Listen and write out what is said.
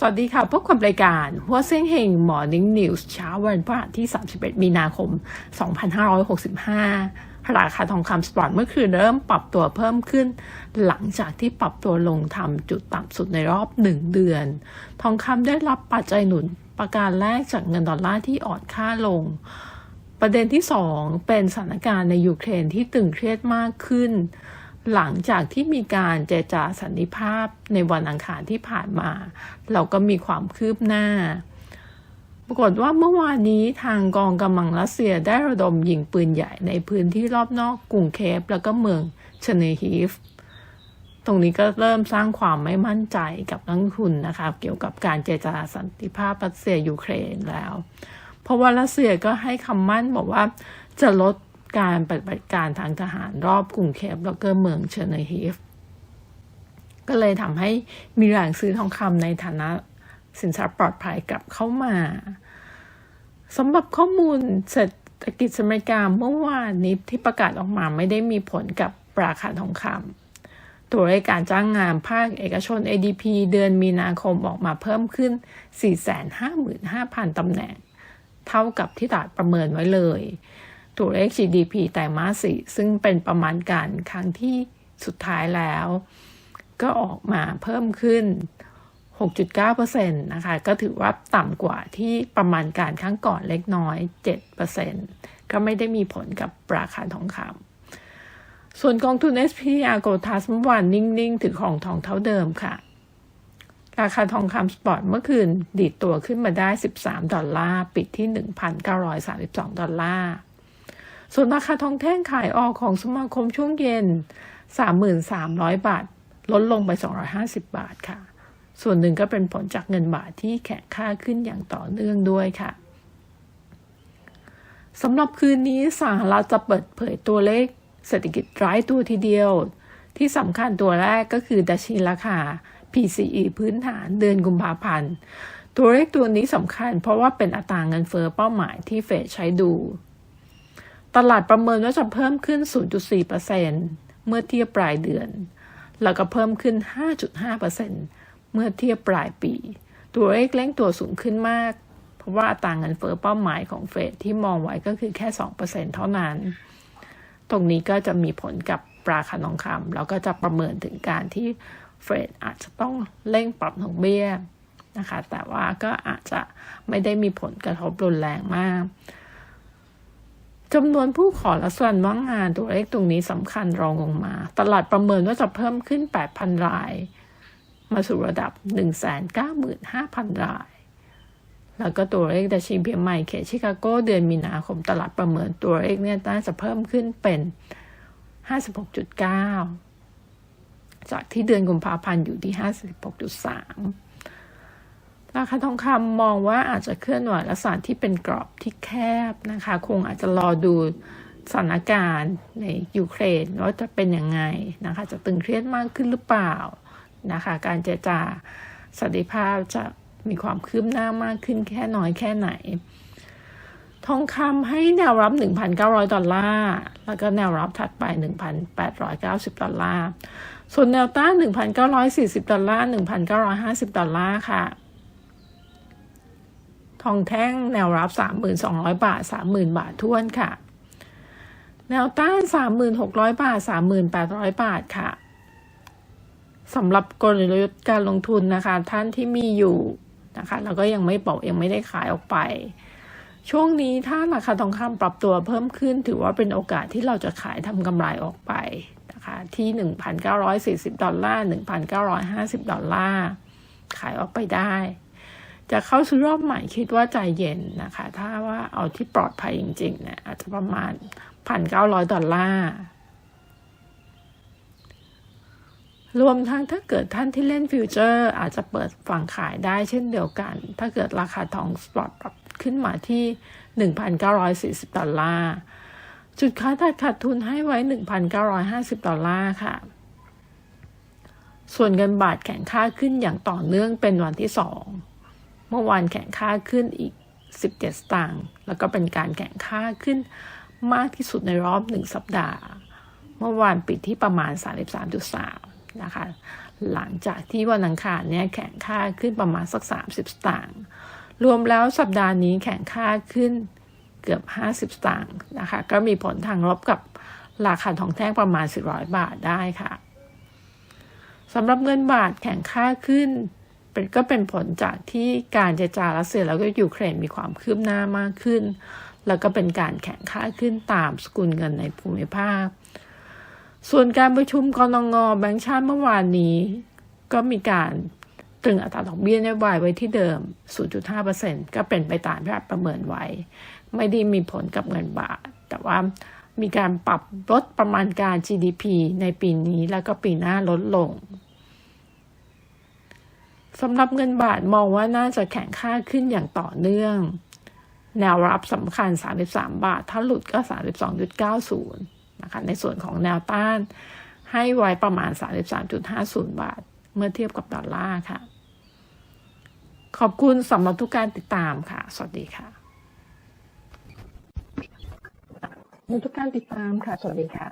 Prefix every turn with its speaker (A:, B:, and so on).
A: สวัสดีค่ะ พบกับรายการหัวเส้งเฮง Morning News เช้าวันพฤหัสที่ 31 มีนาคม 2565 ราคาทองคำสปอร์ตเมื่อคืนเริ่มปรับตัวเพิ่มขึ้น หลังจากที่ปรับตัวลงทำจุดต่ำสุดในรอบ 1 เดือน ทองคำได้รับปัจจัยหนุนประการแรกจากเงินดอลลาร์ที่อ่อนค่าลง ประเด็นที่ 2 เป็นสถานการณ์ในยูเครนที่ตึงเครียดมากขึ้น หลังจากที่มีการเจรจาสันนิภาพในวันอังคารที่ผ่านมา เราก็มีความคืบหน้า ปรากฏว่าเมื่อวานนี้ทางกองกำลังรัสเซียได้ระดมยิงปืนใหญ่ในพื้นที่รอบนอกกรุงเคฟแล้วก็เมืองเชเนฮีฟตรงนี้ก็เริ่มสร้างความไม่มั่นใจกับนักทุนนะคะเกี่ยวกับการเจรจาสันติภาพรัสเซียยูเครนแล้ว เพราะว่ารัสเซียก็ให้คำมั่นบอกว่าจะลด การปฏิบัติการทางทหารรอบกรุงเคฟแล้วก็เมืองเชเนฮีฟก็เลยทำให้มีแรงซื้อทองคำในฐานะสินทรัพย์ปลอดภัยกลับเข้ามาสำหรับข้อมูลเศรษฐกิจอเมริกาเมื่อวานนี้ที่ประกาศออกมาไม่ได้มีผลกับราคาทองคำตัวเลขการจ้างงานภาคเอกชน ADP เดือนมีนาคมออกมาเพิ่มขึ้น 455,000 ตำแหน่ง เท่ากับที่ตลาดประเมินไว้เลย ตัวเลข GDP ไตรมาสสี่ซึ่งเป็นประมาณการครั้งที่สุดท้ายแล้ว ก็ออกมาเพิ่มขึ้น 6.9%นะคะ ก็ถือว่าต่ำกว่าที่ประมาณการครั้งก่อนเล็กน้อย 7%ก็ไม่ได้มีผลกับราคาทองคำส่วนกองทุน SPR โกทัสเมื่อวานนิ่ง ๆ ถือของทองเท่าเดิมค่ะ ราคาทองคำสปอร์ตเมื่อคืนดีดตัวขึ้นมาได้ 13 ดอลลาร์ ปิดที่ 1,932 ดอลลาร์ ส่วนราคาทองแท่งขายออกของสมาคมช่วงเย็น3,300 บาท ลดลงไป 250 บาทค่ะ ส่วนหนึ่งก็เป็นผลจากเงินบาทที่แข็งค่าขึ้นอย่างต่อเนื่องด้วยค่ะสำหรับคืนนี้สหรัฐจะเปิดเผยตัวเลขเศรษฐกิจร้ายตัวทีเดียว ที่สำคัญตัวแรกก็คือดัชนีราคา PCE พื้นฐานเดือนกุมภาพันธ์ ตัวเลขตัวนี้สำคัญเพราะว่าเป็นอัตราเงินเฟอ้อเป้าหมายที่เฟดใช้ดู ตลาดประเมินว่าจะเพิ่มขึ้น 0.4%เมื่อเทียบปลายเดือน แล้วก็เพิ่มขึ้น 5.5%เมื่อเทียบปลายปี ตัวเลขเร่งตัวสูงขึ้นมาก เพราะว่าอัตราเงินเฟอ้อเป้าหมายของเฟดที่มองไว้ก็คือแค่ 2%เท่านั้น ตรงนี้ก็จะมีผลกับราคาทองคำแล้วก็จะประเมินถึงการที่เฟดอาจจะต้องเร่งปรับดอกเบี้ยนะคะ แต่ว่าก็อาจจะไม่ได้มีผลกระทบรุนแรงมาก จำนวนผู้ขอรับสวันว่างงานตัวเลขตรงนี้สำคัญรองลงมา ตลาดประเมินว่าจะเพิ่มขึ้น 8,000 ราย มาสู่ระดับ 195,000 ราย แล้วก็ตัวเลขดัชนีเพียงใหม่เขตชิคาโกเดือนมีนาคมตลาดประเมินตัวเลขเนี่ยน่าจะเพิ่มขึ้นเป็น 56.9 จากที่เดือนกุมภาพันธ์อยู่ที่ 56.3 ราคาทองคำมองว่าอาจจะเคลื่อนไหวลักษณะที่เป็นกรอบที่แคบนะคะ คงอาจจะรอดูสถานการณ์ในยูเครนว่าจะเป็นยังไงนะคะ จะตึงเครียดมากขึ้นหรือเปล่านะคะ การเจรจาสันติภาพจะมีความคืบหน้ามากขึ้นแค่น้อยแค่ไหน ทองคำให้แนวรับ 1,900 ดอลลาร์ แล้วก็แนวรับถัดไป 1,890 ดอลลาร์ ส่วนแนวต้าน 1,940 ดอลลาร์ 1,950 ดอลลาร์ค่ะ ทองแท่งแนวรับ 3,200 บาท 30,000 บาทท้วนค่ะ แนวต้าน 3,600 บาท 3,800 บาทค่ะสำหรับกลยุทธ์การลงทุนนะคะ ท่านที่มีอยู่นะคะแล้วก็ยังไม่บอกยังไม่ได้ขายออกไป ช่วงนี้ถ้าราคาทองคำปรับตัวเพิ่มขึ้น ถือว่าเป็นโอกาสที่เราจะขายทำกำไรออกไปนะคะที่ 1,940 ดอลลาร์ 1,950 ดอลลาร์ ขายออกไปได้ จะเข้าซื้อรอบใหม่คิดว่าใจเย็นนะคะ ถ้าว่าเอาที่ปลอดภัยจริงๆเนี่ยอาจจะประมาณ1,900ดอลลาร์รวมทั้งถ้าเกิดท่านที่เล่นฟิวเจอร์ อาจจะเปิดฝั่งขายได้เช่นเดียวกัน ถ้าเกิดราคาทองสปอตปรับขึ้นมาที่ 1,940 ดอลลาร์ จุดค้าตัดขาดทุนให้ไว้ 1,950 ดอลลาร์ค่ะ ส่วนเงินบาทแข็งค่าขึ้นอย่างต่อเนื่องเป็นวันที่สอง เมื่อวานแข็งค่าขึ้นอีก 17 สตางค์ แล้วก็เป็นการแข็งค่าขึ้นมากที่สุดในรอบหนึ่งสัปดาห์ เมื่อวานปิดที่ประมาณ 33.3 นะคะ หลังจากที่วันอังคารเนี่ยแข่งค่าขึ้นประมาณสัก 30 สตางค์ รวมแล้วสัปดาห์นี้แข่งค่าขึ้นเกือบ 50 สตางค์นะคะ ก็มีผลทางลบกับราคาทองแท่งประมาณ 400 บาทได้ค่ะสำหรับเงินบาทแข่งค่าขึ้น เป็นก็เป็นผลจากที่การเจรจารัสเซียแล้วก็ยูเครนมีความคืบหน้ามากขึ้น แล้วก็เป็นการแข่งค่าขึ้นตามสกุลเงินในภูมิภาค ส่วนการประชุมกรงงแบงก์ชาติเมื่อวานนี้ ก็มีการตรึงอัตราดอกเบี้ยนโยบายไว้ที่เดิม 0.5%ก็เป็นไปตามที่ประเมินไว้ ไม่ได้มีผลกับเงินบาท แต่ว่ามีการปรับลดประมาณการ GDP ในปีนี้แล้วก็ปีหน้าลดลง สำหรับเงินบาทมองว่าน่าจะแข่งค่าขึ้นอย่างต่อเนื่อง แนวรับสำคัญ 33 บาท ถ้าหลุดก็ 32.90 นะคะ ในส่วนของแนวต้านให้ไว้ประมาณ 33.50 บาท เมื่อเทียบกับดอลลาร์ค่ะ ขอบคุณสำหรับทุกการติดตามค่ะ สวัสดีค่ะทุกการติดตามค่ะ สวัสดีค่ะ